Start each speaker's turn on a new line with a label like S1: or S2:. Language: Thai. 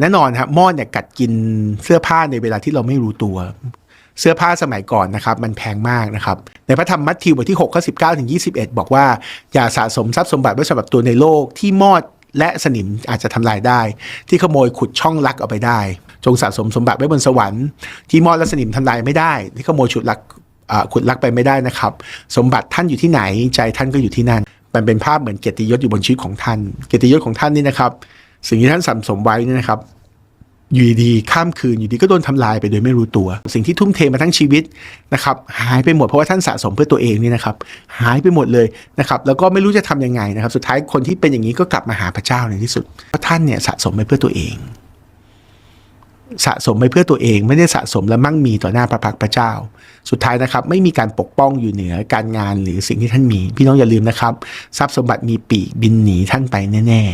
S1: แน่นอนครับมอดเนี่ยกัดกินเสื้อผ้าในเวลาที่เราไม่รู้ตัวเสื้อผ้าสมัยก่อนนะครับมันแพงมากนะครับในพระธรรมมัทธิวบทที่6ข้อ19ถึง21 บอกว่า อย่าสะสมทรัพย์สมบัติไว้สำหรับตัวในโลกที่มอดและสนิมอาจจะทำลายได้ ที่ขโมยขุดช่องลักเอาไปได้ จงสะสมสมบัติไว้บนสวรรค์ที่มอดและสนิมทำลายไม่ได้ ที่ขโมยฉุดลักขุดลักไปไม่ได้นะครับ สมบัติท่านอยู่ที่ไหนใจท่านก็อยู่ที่นั่นมันเป็นภาพเหมือนเกียรติยศอยู่บนชีวิตของท่าน เกียรติยศของท่านนี่นะครับ สิ่งที่ท่านสะสมไว้นี่นะครับอยู่ดีข้ามคืนอยู่ดีก็โดนทำลายไปโดยไม่รู้ตัว สิ่งที่ทุ่มเทมาทั้งชีวิตนะครับหายไปหมดเพราะว่าท่านสะสมเพื่อตัวเองนี่นะครับหายไปหมดเลยนะครับแล้วก็ไม่รู้จะทำยังไงนะครับ สุดท้ายคนที่เป็นอย่างนี้ก็กลับมาหาพระเจ้าในที่สุดเพราะท่านเนี่ยสะสมไปเพื่อตัวเอง สะสมไปเพื่อตัวเองไม่ได้สะสมและมั่งมีต่อหน้าพระพักพระเจ้า สุดท้ายนะครับ ไม่มีการปกป้องอยู่เหนือการงานหรือสิ่งที่ท่านมี พี่น้องอย่าลืมนะครับ ทรัพย์สมบัติมีปีกบินหนีท่านไปแน่